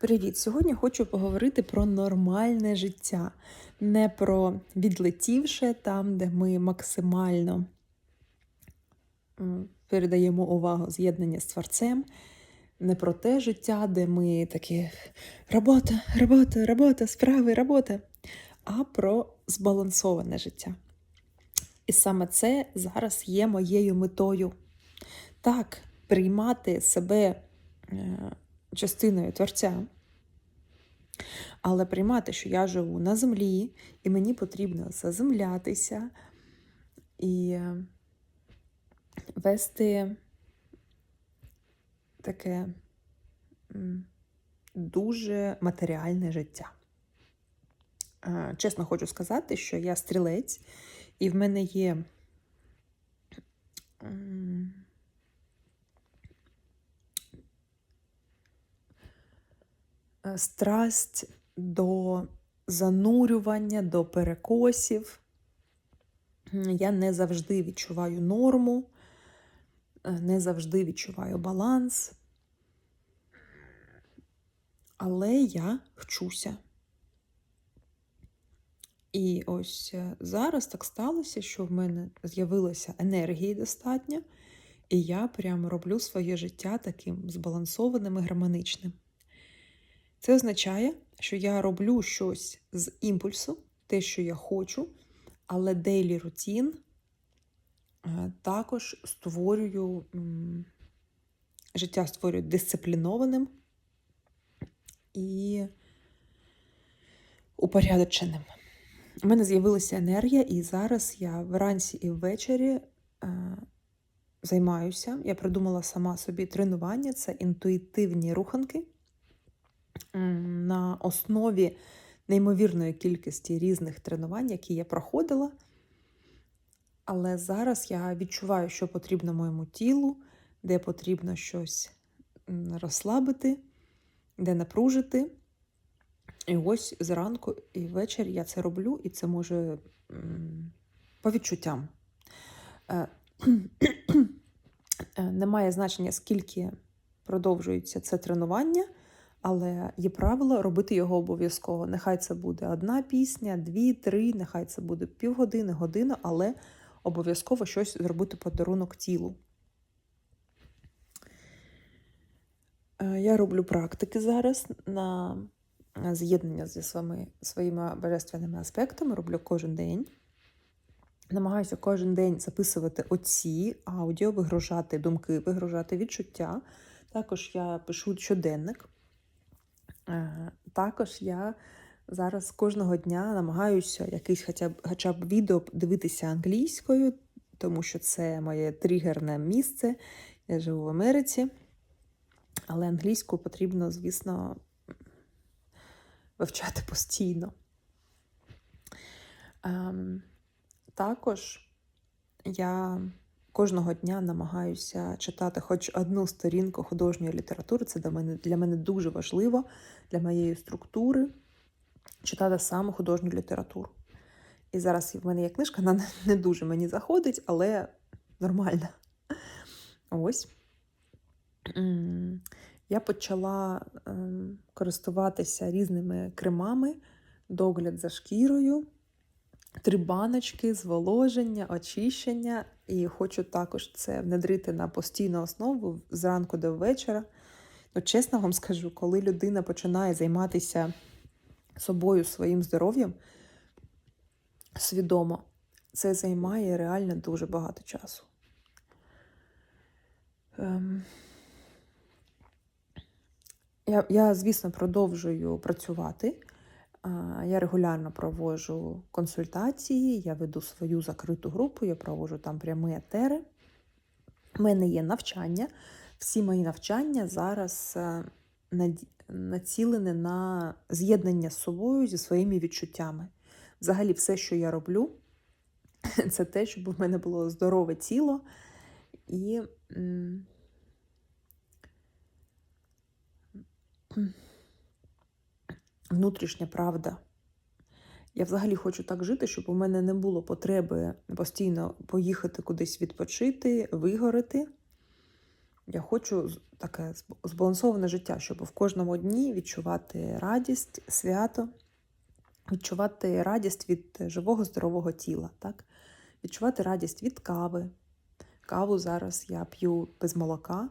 Привіт! Сьогодні хочу поговорити про нормальне життя, не про відлетівше там, де ми максимально передаємо увагу з'єднання з творцем, не про те життя, де ми такі робота, робота, робота, справи, робота, а про збалансоване життя. І саме це зараз є моєю метою. Так, приймати себе е, частиною творця, але приймати, що я живу на землі, і мені потрібно заземлятися і вести таке дуже матеріальне життя. Е, Чесно хочу сказати, що я стрілець, і в мене є м, е, страсть до занурювання, до перекосів. Я не завжди відчуваю норму, е, не завжди відчуваю баланс. Але я вчуся. І ось е, зараз так сталося, що в мене з'явилося енергії достатньо, і я прямо роблю своє життя таким збалансованим і гармоничним. Це означає, що я роблю щось з імпульсу, те, що я хочу, але дейлі рутін е, також створюю життя створюю дисциплінованим і упорядоченим. У мене з'явилася енергія, і зараз я вранці і ввечері е, займаюся. Я придумала сама собі тренування це інтуїтивні руханки на основі неймовірної кількості різних тренувань, які я проходила. Але зараз я відчуваю, що потрібно моєму тілу, де потрібно щось розслабити, де напружити. І ось зранку і ввечері я це роблю, і це може по відчуттям. Е, е, Немає значення, скільки продовжується це тренування, але є правило робити його обов'язково. Нехай це буде одна пісня, дві, три, нехай це буде півгодини, година, але обов'язково щось зробити подарунок тілу. Е, Я роблю практики зараз на з'єднання зі своїми, своїми божественними аспектами, роблю кожен день. Намагаюся кожен день записувати оці аудіо, вигружати думки, вигружати відчуття. Також я пишу щоденник. Також я зараз кожного дня намагаюся якийсь хоча б, хоча б відео дивитися англійською, тому що це моє тригерне місце. Я живу в Америці. Але англійську потрібно, звісно, вивчати постійно. Ем, також я кожного дня намагаюся читати хоч одну сторінку художньої літератури. Це для мене, для мене дуже важливо для моєї структури читати саме художню літературу. І зараз в мене є книжка, вона не дуже мені заходить, але нормальна. Ось. Я почала ем, користуватися різними кремами, догляд за шкірою, три баночки, зволоження, очищення. І хочу також це внедрити на постійну основу зранку до вечора. Ну, чесно вам скажу, коли людина починає займатися собою, своїм здоров'ям свідомо, це займає реально дуже багато часу. Ем, Я, я, звісно, продовжую працювати. Я регулярно проводжу консультації, я веду свою закриту групу, я проводжу там прямі етери. У мене є навчання. Всі мої навчання зараз е, націлені на з'єднання з собою зі своїми відчуттями. Взагалі, все, що я роблю, це те, щоб у мене було здорове тіло і. Внутрішня правда. Я взагалі хочу так жити, щоб у мене не було потреби постійно поїхати кудись відпочити, вигорити. я хочу таке збалансоване життя, щоб в кожному дні відчувати радість, свято, відчувати радість від живого здорового тіла, так? відчувати радість від кави. Каву зараз я п'ю без молока,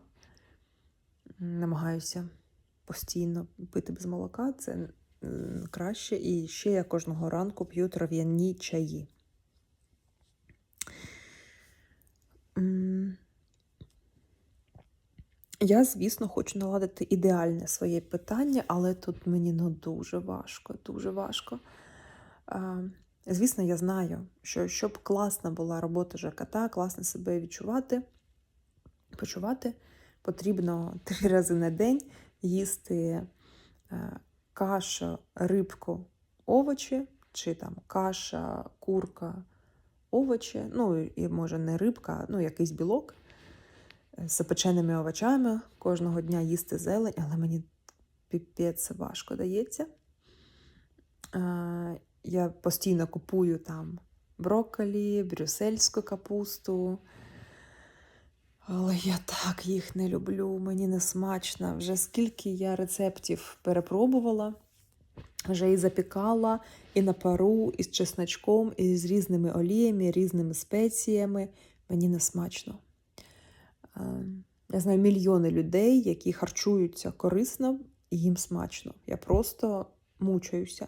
намагаюся постійно пити без молока, це краще. І ще я кожного ранку п'ю трав'яні чаї. Я, звісно, хочу наладити ідеальне своє питання, але тут мені ну, дуже важко, дуже важко. Звісно, я знаю, що щоб класна була робота ЖКТ, класно себе відчувати, почувати, потрібно три рази на день їсти е, каша, рибку, овочі, чи там каша, курка, овочі, ну і може не рибка, ну якийсь білок з запеченими овочами кожного дня їсти зелень, але мені піпець важко дається. Е, Я постійно купую там брокколі, брюссельську капусту. Але я так їх не люблю, мені не смачно. Вже скільки я рецептів перепробувала, вже і запікала, і на пару, і з чесночком, і з різними оліями, різними спеціями. Мені не смачно. Я знаю мільйони людей, які харчуються корисно і їм смачно. Я просто мучаюся.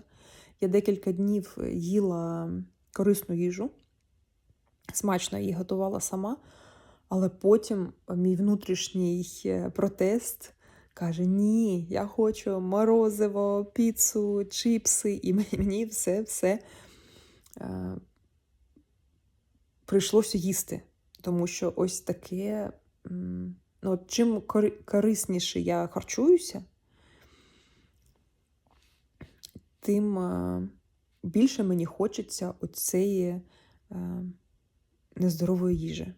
Я декілька днів їла корисну їжу, смачно її готувала сама, але потім мій внутрішній е, протест каже: Ні, я хочу морозиво, піцу, чіпси, і мені все все е, прийшлося їсти. Тому що ось таке, ну, чим корисніше я харчуюся, тим е, більше мені хочеться оцеї е, нездорової їжі.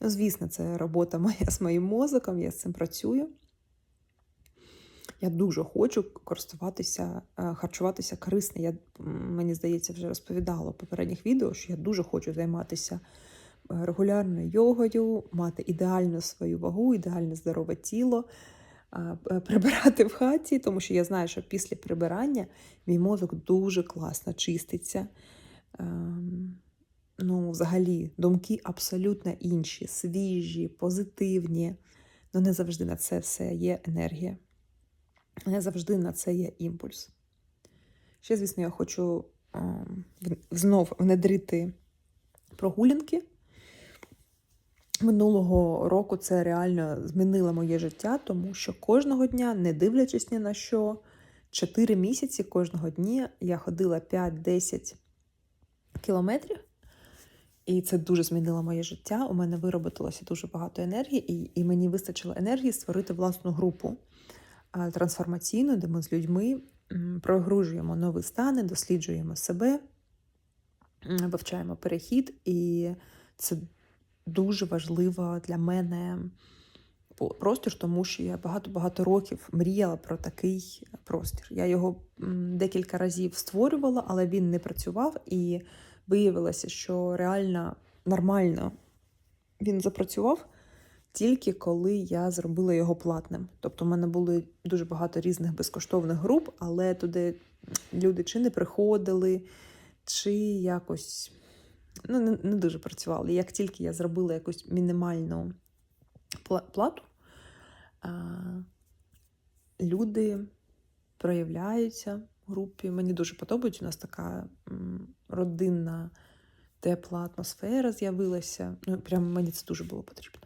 Ну, звісно, це робота моя з моїм мозоком, я з цим працюю. Я дуже хочу користуватися, е, харчуватися корисно. Я, мені здається, вже розповідала в попередніх відео, що я дуже хочу займатися е, регулярною йогою, мати ідеальну свою вагу, ідеальне здорове тіло, прибирати в хаті, тому що я знаю, що після прибирання мій мозок дуже класно чиститься. Ну, взагалі, думки абсолютно інші, свіжі, позитивні. Ну, не завжди на це все є енергія. Не завжди на це є імпульс. Ще, звісно, я хочу ем, знов внедрити прогулянки. Минулого року це реально змінило моє життя, тому що кожного дня, не дивлячись ні на що, 4 місяці кожного дня я ходила 5-10 кілометрів. І це дуже змінило моє життя. У мене вироботилося дуже багато енергії, і, і мені вистачило енергії створити власну групу трансформаційну, де ми з людьми прогружуємо нові стани, досліджуємо себе, вивчаємо перехід. І це дуже важливо для мене простір, тому що я багато-багато років мріяла про такий простір. Я його декілька разів створювала, але він не працював, і виявилося, що реально нормально він запрацював тільки коли я зробила його платним. Тобто, в мене було дуже багато різних безкоштовних груп, але туди люди чи не приходили, чи якось ну, не, не дуже працювали. Як тільки я зробила якусь мінімальну плату, люди проявляються групі. Мені дуже подобається. У нас така родинна, тепла атмосфера з'явилася. Ну, прямо мені це дуже було потрібно.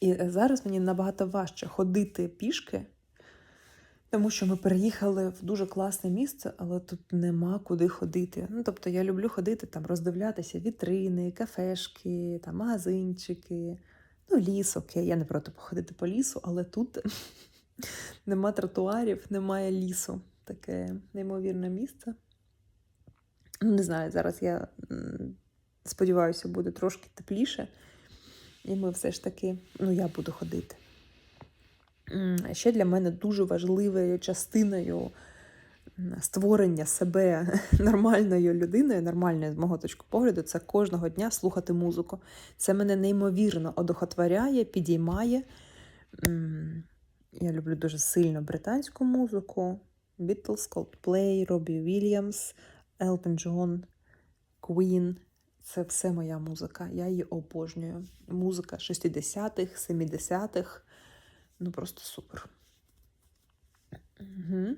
І е, зараз мені набагато важче ходити пішки, тому що ми переїхали в дуже класне місце, але тут нема куди ходити. Ну, тобто я люблю ходити там, роздивлятися вітрини, кафешки, там, магазинчики. Ну, ліс, окей, я не проти походити по лісу, але тут нема тротуарів, немає лісу. Таке неймовірне місце. Ну, не знаю, зараз я сподіваюся, буде трошки тепліше, і ми все ж таки, ну, я буду ходити. Ще для мене дуже важливою частиною створення себе нормальною людиною, нормальною з мого точки погляду, це кожного дня слухати музику. Це мене неймовірно одухотворяє, підіймає. Я люблю дуже сильно британську музику. Beatles, Coldplay, Робі Вільямс, Елтон Джон, Queen. Це все моя музика. Я її обожнюю. Музика 60-х, 70-х. Ну просто супер. Угу.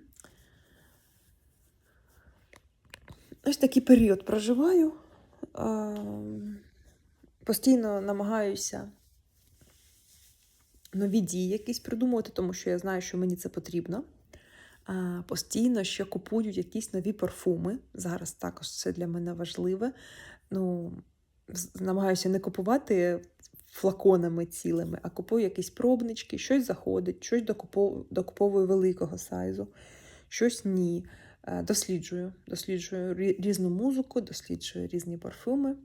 Ось такий період проживаю. Постійно намагаюся нові дії якісь придумувати, тому що я знаю, що мені це потрібно. Постійно ще купують якісь нові парфуми. Зараз також це для мене важливе. Ну, намагаюся не купувати флаконами цілими, а купую якісь пробнички, щось заходить, щось докупов- докуповую великого сайзу, щось ні. Е, Досліджую, досліджую різну музику, досліджую різні парфуми.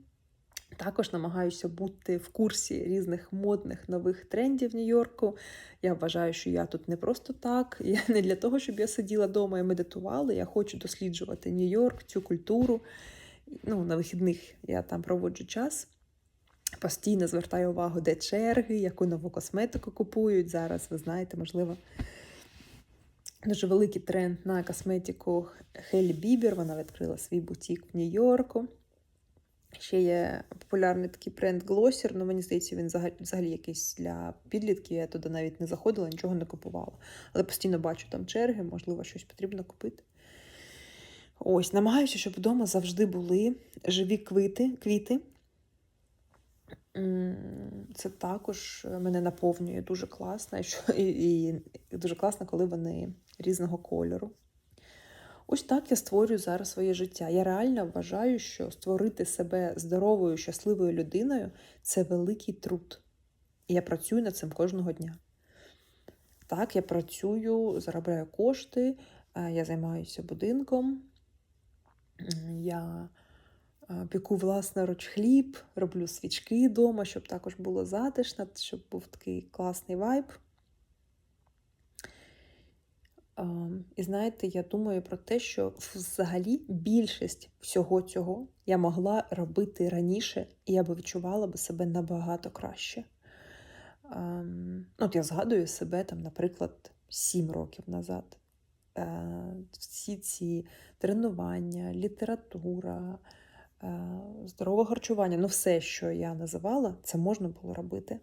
Також намагаюся бути в курсі різних модних нових трендів Нью-Йорку. Я вважаю, що я тут не просто так. Я не для того, щоб я сиділа вдома і медитувала. Я хочу досліджувати Нью-Йорк, цю культуру. Ну, на вихідних я там проводжу час. Постійно звертаю увагу, де черги, яку нову косметику купують. Зараз ви знаєте, можливо, дуже великий тренд на косметику Хелі Бібер. Вона відкрила свій бутік в Нью-Йорку. Ще є популярний такий бренд Glossier, ну мені здається, він взагалі якийсь для підлітків. Я туди навіть не заходила, нічого не купувала. Але постійно бачу там черги, можливо, щось потрібно купити. Ось, намагаюся, щоб вдома завжди були живі квіти. квіти. Це також мене наповнює дуже класно, і, і, і дуже класно, коли вони різного кольору. Ось так я створюю зараз своє життя. Я реально вважаю, що створити себе здоровою, щасливою людиною це великий труд. І я працюю над цим кожного дня. Так, я працюю, заробляю кошти, е, я займаюся будинком, я е, пеку власноруч хліб, роблю свічки вдома, щоб також було затишно, щоб був такий класний вайб. І знаєте, я думаю про те, що взагалі більшість всього цього я могла робити раніше, і я би відчувала би себе набагато краще. Ем, От я згадую себе, там, наприклад, 7 років назад. Е, Всі ці тренування, література, е, здорове харчування, ну все, що я називала, це можна було робити.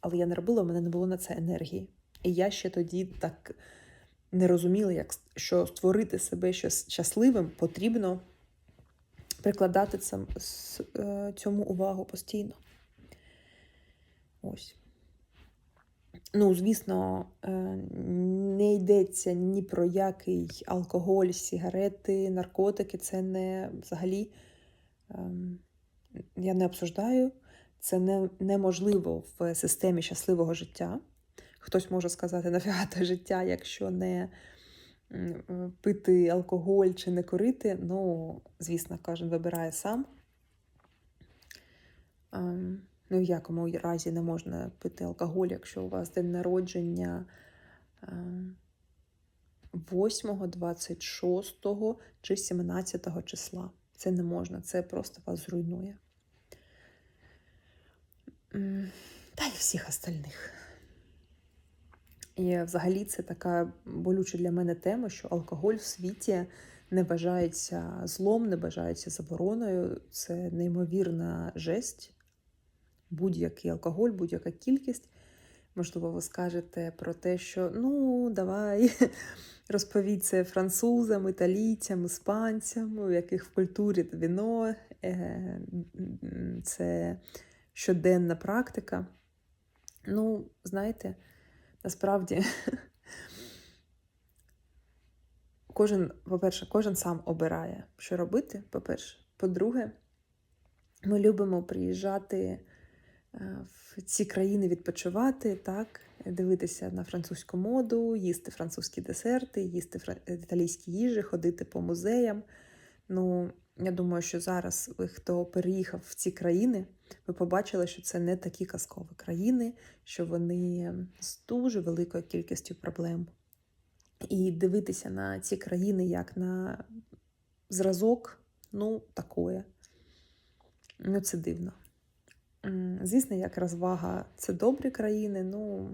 Але я не робила, у мене не було на це енергії. І я ще тоді так не розуміла, як, що створити себе щас- щасливим потрібно прикладати е, цьому увагу постійно. Ось. Ну, звісно, е, не йдеться ні про який алкоголь, сігарети, наркотики. Це не взагалі ем, я не обсуждаю. Це не, неможливо в системі щасливого життя. Хтось може сказати, нафіга те життя, якщо не е, пити алкоголь чи не курити. Ну, звісно, кожен вибирає сам. Ем, Ну, в якому разі не можна пити алкоголь, якщо у вас день народження ем, 8, 26 чи 17 числа. Це не можна, це просто вас зруйнує. Та й всіх остальних. І взагалі це така болюча для мене тема, що алкоголь в світі не вважається злом, не вважається забороною. Це неймовірна жесть. Будь-який алкоголь, будь-яка кількість. Можливо, ви скажете про те, що ну, давай розповідь це французам, італійцям, іспанцям, у яких в культурі віно е, це щоденна практика. Ну, знаєте, насправді кожен, по-перше, кожен сам обирає, що робити, по-перше. По-друге, ми любимо приїжджати е, в ці країни відпочивати, так, дивитися на французьку моду, їсти французькі десерти, їсти італійські їжі, ходити по музеям. Ну, я думаю, що зараз ви, хто переїхав в ці країни, ви побачили, що це не такі казкові країни, що вони з дуже великою кількістю проблем. І дивитися на ці країни як на зразок, ну, такое. Ну, це дивно. Звісно, як розвага, це добрі країни, ну.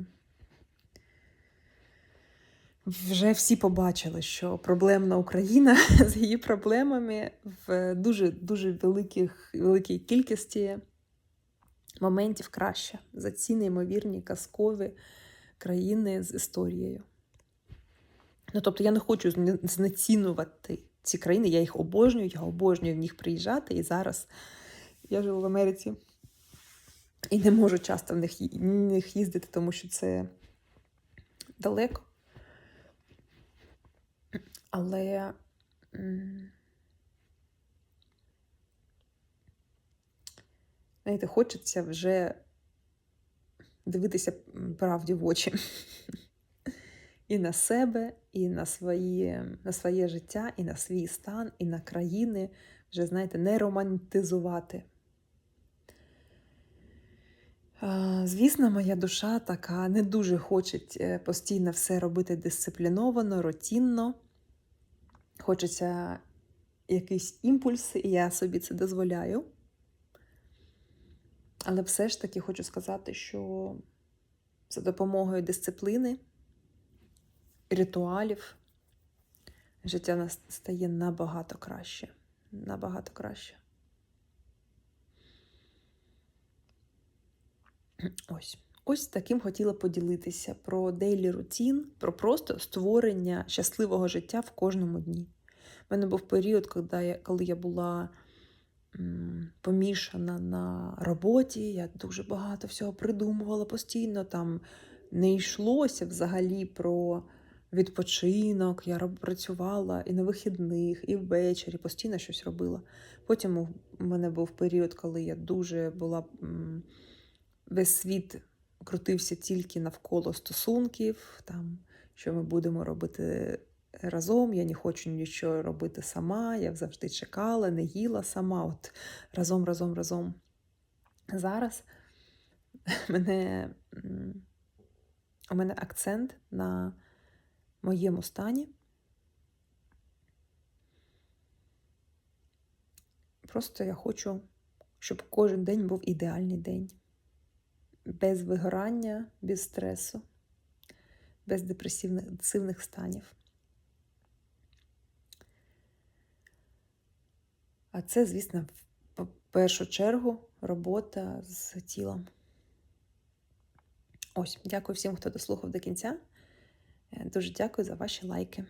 Вже всі побачили, що проблемна Україна з її проблемами в дуже дуже великих, великій кількості моментів краще за ці неймовірні казкові країни з історією. Ну, тобто я не хочу зне- знецінувати ці країни, я їх обожнюю, я обожнюю в них приїжджати. І зараз я живу в Америці і не можу часто в них їздити, тому що це далеко. Але знаєте, хочеться вже дивитися правді в очі. І на себе, і на, свої, на своє життя, і на свій стан, і на країни. Вже, знаєте, не романтизувати. Звісно, моя душа така не дуже хоче е, постійно все робити дисципліновано, рутинно. Хочеться якийсь імпульс, і я собі це дозволяю. Але все ж таки хочу сказати, що за допомогою дисципліни, ритуалів життя нас стає набагато краще. Набагато краще. Ось. Ось таким хотіла поділитися про дейлі рутін, про просто створення щасливого життя в кожному дні. У мене був період, коли я, коли я була помішана на роботі, я дуже багато всього придумувала постійно. Там не йшлося взагалі про відпочинок. Я працювала і на вихідних, і ввечері, постійно щось робила. Потім у мене був період, коли я дуже була. Весь світ крутився тільки навколо стосунків, там, що ми будемо робити разом. Я не хочу нічого робити сама. Я завжди чекала, не їла сама. От разом, разом, разом. Зараз мене, у мене акцент на моєму стані. Просто я хочу, щоб кожен день був ідеальний день. Без вигорання, без стресу, без депресивних станів. А це, звісно, в першу чергу робота з тілом. Ось, дякую всім, хто дослухав до кінця. Дуже дякую за ваші лайки.